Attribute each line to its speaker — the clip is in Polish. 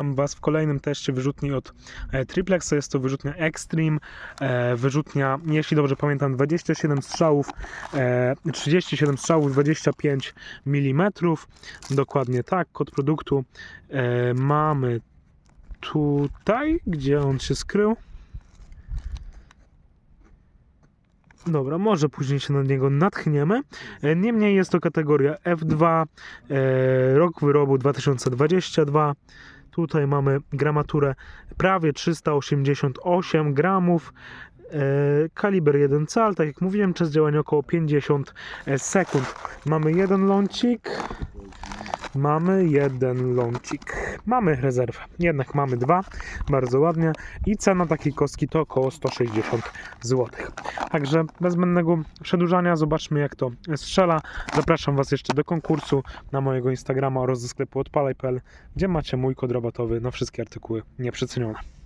Speaker 1: Witam Was w kolejnym teście wyrzutni od e, Triplexa. Jest to wyrzutnia Extreme. E, wyrzutnia, jeśli dobrze pamiętam, 27 strzałów, e, 37 strzałów, 25 mm. Dokładnie tak. Kod produktu e, mamy tutaj, gdzie on się skrył. Dobra, może później się na niego natchniemy. E, Niemniej jest to kategoria F2, e, rok wyrobu 2022. Tutaj mamy gramaturę prawie 388 gramów. E, kaliber 1 cal, tak jak mówiłem, czas działania około 50 sekund. Mamy jeden lącik. Mamy jeden lącik. Mamy rezerwę. Jednak mamy dwa. Bardzo ładnie. I cena takiej kostki to około 160 zł. Także bez zbędnego przedłużania zobaczmy jak to strzela. Zapraszam Was jeszcze do konkursu na mojego Instagrama oraz do sklepu odpalaj.pl, gdzie macie mój kod rabatowy na wszystkie artykuły nieprzecenione.